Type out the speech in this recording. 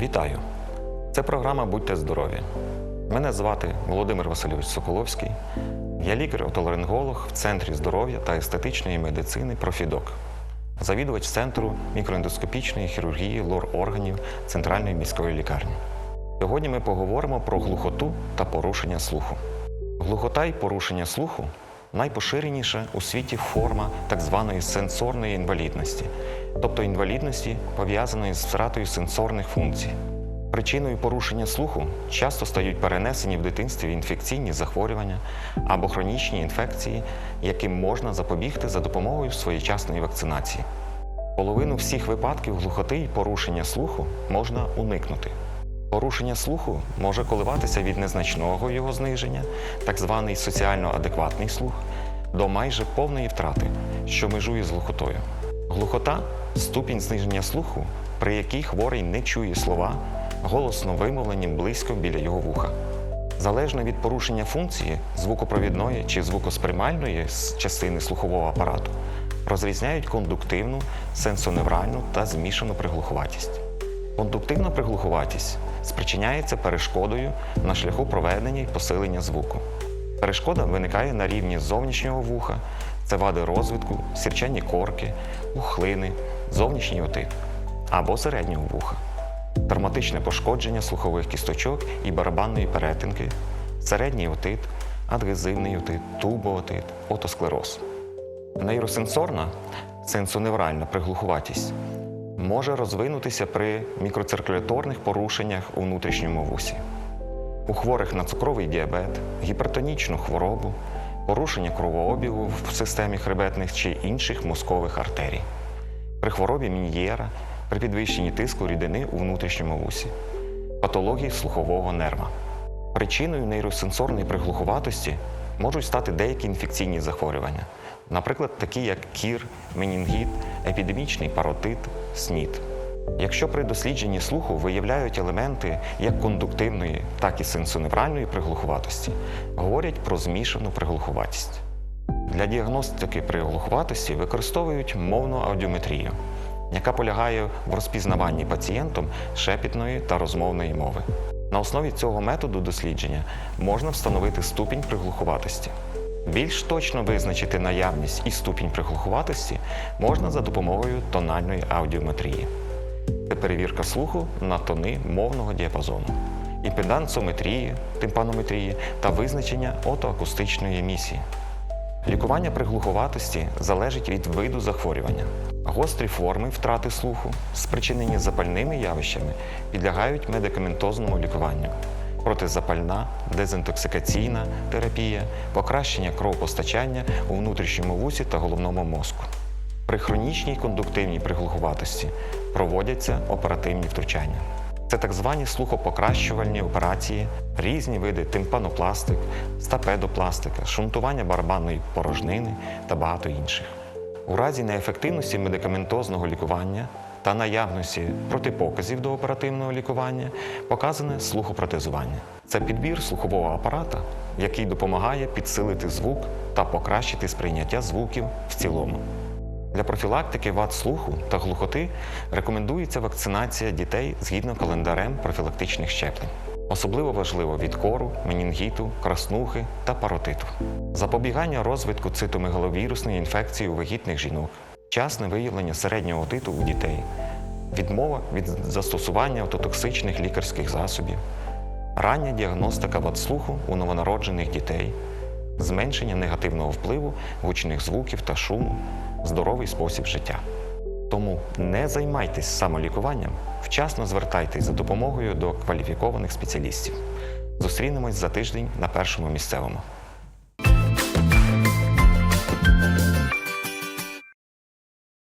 Вітаю! Це програма Будьте здорові. Мене звати Володимир Васильович Соколовський. Я лікар-отоларинголог в Центрі здоров'я та естетичної медицини Профідок, завідувач Центру мікроендоскопічної хірургії лор органів Центральної міської лікарні. Сьогодні ми поговоримо про глухоту та порушення слуху. Глухота і порушення слуху найпоширеніша у світі форма так званої сенсорної інвалідності, тобто інвалідності, пов'язаної з втратою сенсорних функцій. Причиною порушення слуху часто стають перенесені в дитинстві інфекційні захворювання або хронічні інфекції, яким можна запобігти за допомогою своєчасної вакцинації. Половину всіх випадків глухоти і порушення слуху можна уникнути. Порушення слуху може коливатися від незначного його зниження, так званий соціально адекватний слух, до майже повної втрати, що межує з глухотою. Глухота ступінь зниження слуху, при якій хворий не чує слова, голосно вимовлені близько біля його вуха. Залежно від порушення функції звукопровідної чи звукосприймальної частини слухового апарату, розрізняють кондуктивну, сенсоневральну та змішану приглухуватість. Кондуктивна приглухуватість спричиняється перешкодою на шляху проведення і посилення звуку. Перешкода виникає на рівні зовнішнього вуха, це вади розвитку, сірчані корки, ухлини, зовнішній отит або середнього вуха, травматичне пошкодження слухових кісточок і барабанної перетинки, середній отит, адгезивний отит, тубоотит, отосклероз. Нейросенсорна сенсоневральна приглухуватість може розвинутися при мікроциркуляторних порушеннях у внутрішньому вусі. У хворих на цукровий діабет, гіпертонічну хворобу, порушення кровообігу в системі хребетних чи інших мозкових артерій, при хворобі Мін'єра, при підвищенні тиску рідини у внутрішньому вусі, патології слухового нерва. Причиною нейросенсорної приглухуватості можуть стати деякі інфекційні захворювання, наприклад, такі як кір, менінгіт, епідемічний паротит, СНІД. Якщо при дослідженні слуху виявляють елементи як кондуктивної, так і сенсоневральної приглухуватості, говорять про змішану приглухуватість. Для діагностики приглухуватості використовують мовну аудіометрію, яка полягає в розпізнаванні пацієнтом шепітної та розмовної мови. На основі цього методу дослідження можна встановити ступінь приглухуватості. Більш точно визначити наявність і ступінь приглухуватості можна за допомогою тональної аудіометрії. Це перевірка слуху на тони мовного діапазону, імпедансометрії, тимпанометрії та визначення отоакустичної емісії. Лікування приглухуватості залежить від виду захворювання. Гострі форми втрати слуху, спричинені запальними явищами, підлягають медикаментозному лікуванню. Протизапальна, дезінтоксикаційна терапія, покращення кровопостачання у внутрішньому вусі та головному мозку. При хронічній кондуктивній приглухуватості проводяться оперативні втручання. Це так звані слухопокращувальні операції, різні види тимпанопластик, стапедопластика, шунтування барабанної порожнини та багато інших. У разі неефективності медикаментозного лікування та наявності протипоказів до оперативного лікування показане слухопротезування. Це підбір слухового апарата, який допомагає підсилити звук та покращити сприйняття звуків в цілому. Для профілактики вад слуху та глухоти рекомендується вакцинація дітей згідно календарем профілактичних щеплень. Особливо важливо від кору, менінгіту, краснухи та паротиту. Запобігання розвитку цитомегаловірусної інфекції у вагітних жінок, вчасне виявлення середнього отиту у дітей, відмова від застосування автотоксичних лікарських засобів, рання діагностика вадслуху у новонароджених дітей, зменшення негативного впливу гучних звуків та шуму, здоровий спосіб життя. Тому не займайтесь самолікуванням, вчасно звертайтесь за допомогою до кваліфікованих спеціалістів. Зустрінемось за тиждень на першому місцевому.